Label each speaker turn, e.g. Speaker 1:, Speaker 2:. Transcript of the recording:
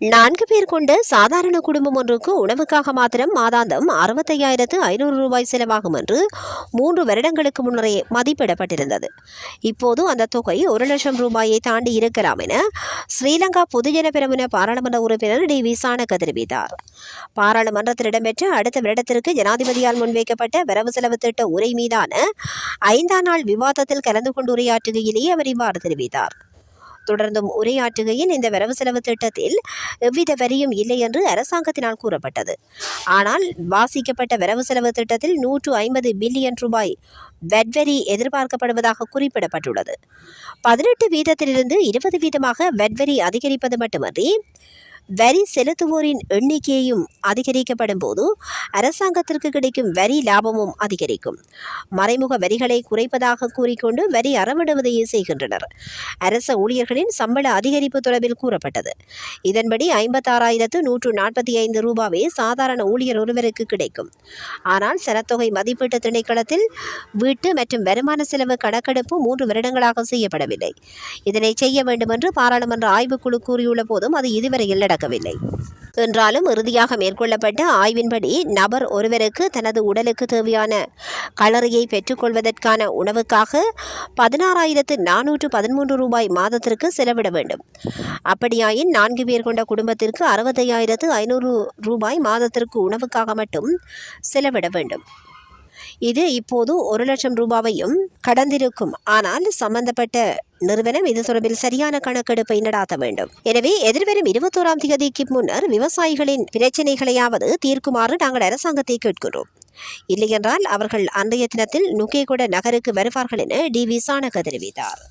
Speaker 1: நான்கு பேர் கொண்ட சாதாரண குடும்பம் ஒன்றுக்கு உணவுக்காக மாத்திரம் மாதாந்தம் அறுபத்தையாயிரத்து ஐநூறு ரூபாய் செலவாகும் என்று மூன்று வருடங்களுக்கு முன்னரே மதிப்பிடப்பட்டிருந்தது. இப்போது அந்த தொகை ஒரு லட்சம் ரூபாயை தாண்டி இருக்கலாம் என ஸ்ரீலங்கா பொதுஜன பெரமுன பாராளுமன்ற உறுப்பினர் டி. வி. சாணக்க தெரிவித்தார். பாராளுமன்றத்தில் இடம்பெற்ற அடுத்த வருடத்திற்கு ஜனாதிபதியால் முன்வைக்கப்பட்ட வரவு செலவு திட்ட உரை மீதான ஐந்தாம் நாள் விவாதத்தில் கலந்து கொண்டு உரையாற்றுகையிலேயே அவர் இவ்வாறு தெரிவித்தார். தொடர்ந்தும் உரையாற்றுகையில் இந்த வரவு செலவு திட்டத்தில் எவ்வித வரியும் இல்லை என்று அரசாங்கத்தினால் கூறப்பட்டது. ஆனால் வாசிக்கப்பட்ட வரவு செலவு திட்டத்தில் நூற்று ஐம்பது பில்லியன் ரூபாய் வெட்வரி எதிர்பார்க்கப்படுவதாக குறிப்பிடப்பட்டுள்ளது. பதினெட்டு வீதத்திலிருந்து இருபது வீதமாக வெட்வரி அதிகரிப்பது மட்டுமன்றி வரி செலுத்துவோரின் எண்ணிக்கையும் அதிகரிக்கப்படும் போது அரசாங்கத்திற்கு கிடைக்கும் வரி லாபமும் அதிகரிக்கும். மறைமுக வரிகளை குறைப்பதாக கூறிக்கொண்டு வரி அறவிடுவதையே செய்கின்றனர். அரச ஊழியர்களின் சம்பள அதிகரிப்பு தொடர்பில் கூறப்பட்டது. இதன்படி ஐம்பத்தாறாயிரத்து நூற்று நாற்பத்தி ஐந்து ரூபாவே சாதாரண ஊழியர் ஒருவருக்கு கிடைக்கும். ஆனால் சனத்தொகை மதிப்பீட்டு திணைக்களத்தில் வீட்டு மற்றும் வருமான செலவு கணக்கெடுப்பு மூன்று வருடங்களாக செய்யப்படவில்லை. இதனை செய்ய வேண்டும் என்று பாராளுமன்ற ஆய்வுக்குழு கூறியுள்ள போதும் அது இதுவரையில் நடக்கவில்லை என்றாலும் இறுதியாக மேற்கொள்ளப்பட்ட ஆய்வின்படி நபர் ஒருவருக்கு தனது உடலுக்கு தேவையான களரியை பெற்றுக்கொள்வதற்கான உணவுக்காக பதினாறாயிரத்து நானூற்று பதிமூன்று ரூபாய் மாதத்திற்கு செலவிட வேண்டும். அப்படியாயின் நான்கு பேர் கொண்ட குடும்பத்திற்கு அறுபத்தையாயிரத்து ஐநூறு ரூபாய் மாதத்திற்கு உணவுக்காக மட்டும் செலவிட வேண்டும். இது இப்போது ஒரு லட்சம் ரூபாவையும் கடந்திருக்கும். ஆனால் சம்பந்தப்பட்ட நிறுவனம் இது தொடர்பில் சரியான கணக்கெடுப்பை நடாத்த வேண்டும். எனவே எதிர்வரும் இருபத்தோராம் தேதிக்கு முன்னர் விவசாயிகளின் பிரச்சினைகளையாவது தீர்க்குமாறு நாங்கள் அரசாங்கத்தை கேட்கிறோம். இல்லையென்றால் அவர்கள் அன்றைய தினத்தில் நுகேகுட நகருக்கு வருவார்கள் என டி வி சாணக தெரிவித்தார்.